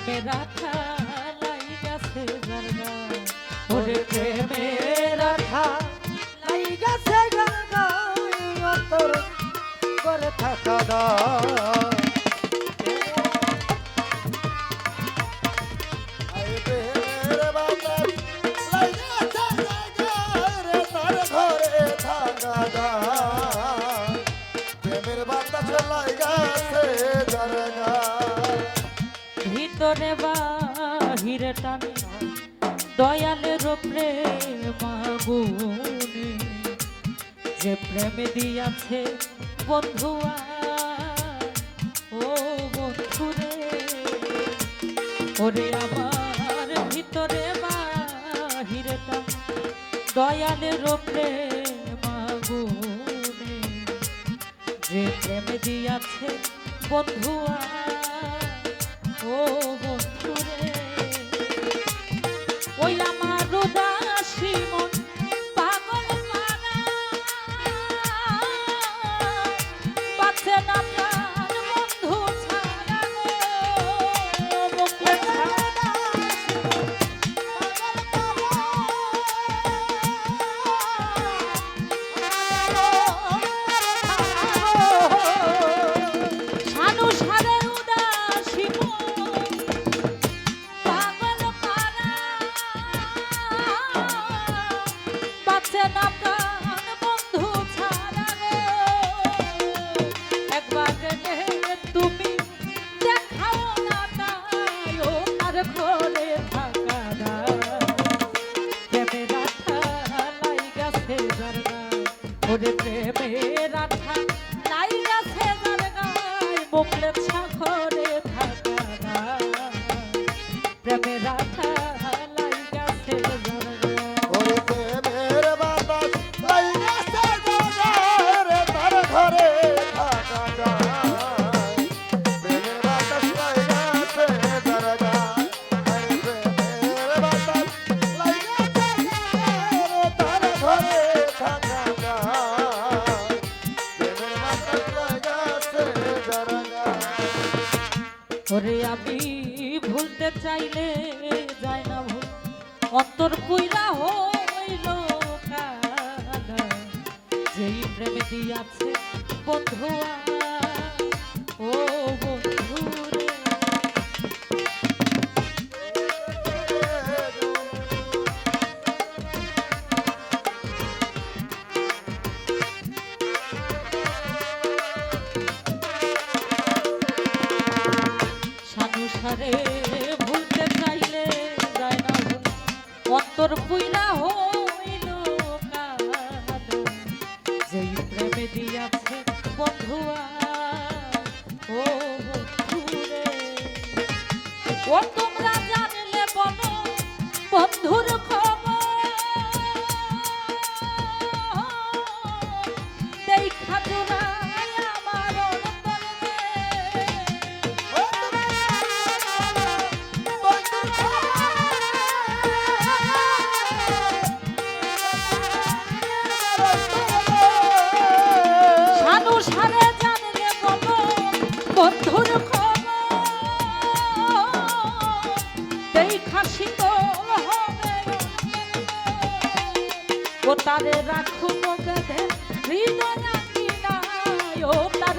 প্রেমের রাখা লাই গেছে জারগা ওরে প্রেমের রাখা লাই গেছে গায় অন্তর করে থাকা দায় ভিতরে বাহিরে টানে দয়ালের প্রেম আগুনে। যে প্রেম দিয়াছে বন্ধুয়া ও বন্ধুরে ওরে আমার ভিতরে বাহিরে টানে। দয়ালের প্রেম আগুনে। যে প্রেম দিয়াছে বন্ধুয়া ও জারগায় ওরে প্রেমের আঠা লাই গেছে জারগায় মুখলে সাগরে আমি ভুলতে চাইলে যায় না ভুল। অন্তর পুইরা হইল যেই প্রেমে দিয়াছে বন্ধুয়া সানুসারে ভুলতে চাইলে যায় না অন্তর পুইলা যেই প্রেমে দিয়াছে ও তারে রাখো হৃদয় ও তার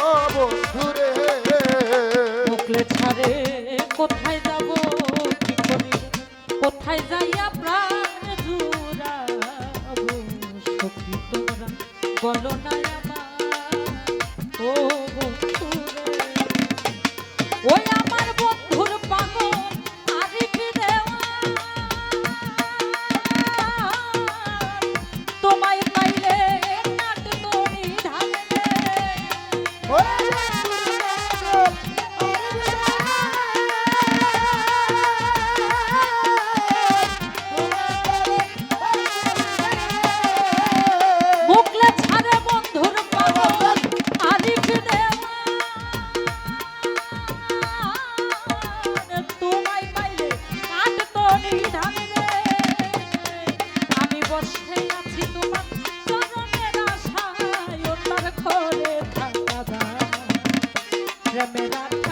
বলো रमेरा